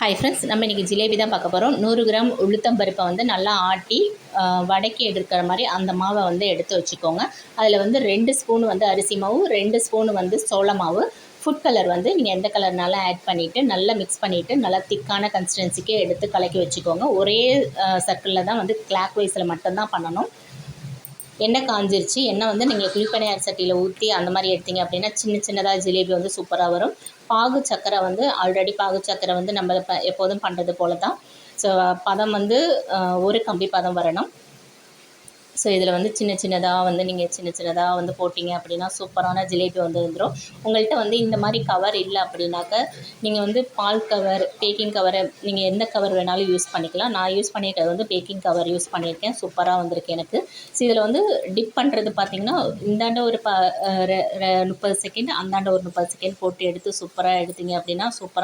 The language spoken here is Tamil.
ஹாய் ஃப்ரெண்ட்ஸ் நம்ம இன்றைக்கி ஜிலேபி தான் பார்க்க போகிறோம் நூறு கிராம் உளுத்தம் பருப்பை வந்து நல்லா ஆட்டி வடக்கி எடுக்கிற மாதிரி அந்த மாவை வந்து எடுத்து வச்சுக்கோங்க. அதில் வந்து ரெண்டு ஸ்பூன் வந்து அரிசி மாவு ரெண்டு ஸ்பூன் வந்து சோள மாவு. ஃபுட் கலர் வந்து நீங்கள் எந்த கலர்னாலும் ஆட் பண்ணிவிட்டு நல்லா மிக்ஸ் பண்ணிவிட்டு நல்லா திக்கான கன்சிஸ்டன்சிக்கே எடுத்து கலக்கி வச்சுக்கோங்க. ஒரே சர்க்கிளில் தான் வந்து கிளாக் வைஸில் மட்டும்தான் பண்ணணும். எண்ணெய் காஞ்சிருச்சு. எண்ணெய் வந்து நீங்கள் குழிப்பணியார் சட்டியில் ஊற்றி அந்த மாதிரி எடுத்தீங்க அப்படின்னா சின்ன சின்னதாக ஜிலேபி வந்து சூப்பராக வரும். பாகு சக்கரை வந்து ஆல்ரெடி பாகு சக்கரை வந்து நம்ம எப்போதும் பண்ணுறது போல தான் ஸோ பதம் வந்து ஒரு கம்பி பதம் வரணும். ஸோ இதில் வந்து சின்ன சின்னதாக வந்து நீங்கள் சின்ன சின்னதாக வந்து போட்டிங்க அப்படின்னா சூப்பரான ஜிலேபி வந்து வந்துடும் உங்கள்கிட்ட வந்து இந்த மாதிரி கவர் இல்லை அப்படின்னாக்க நீங்கள் வந்து பால் கவர் பேக்கிங் கவர் நீங்கள் எந்த கவர் வேணாலும் யூஸ் பண்ணிக்கலாம். நான் யூஸ் பண்ணியிருக்கிறது வந்து பேக்கிங் கவர் யூஸ் பண்ணியிருக்கேன். சூப்பராக வந்திருக்கு எனக்கு. ஸோ இதில் வந்து டிப் பண்ணுறது பார்த்தீங்கன்னா இந்தாண்ட ஒரு ப ரெ- முப்பது செகண்ட் அந்தாண்ட ஒரு முப்பது செகண்ட் போட்டு எடுத்து சூப்பராக எடுத்தீங்க அப்படின்னா சூப்பராக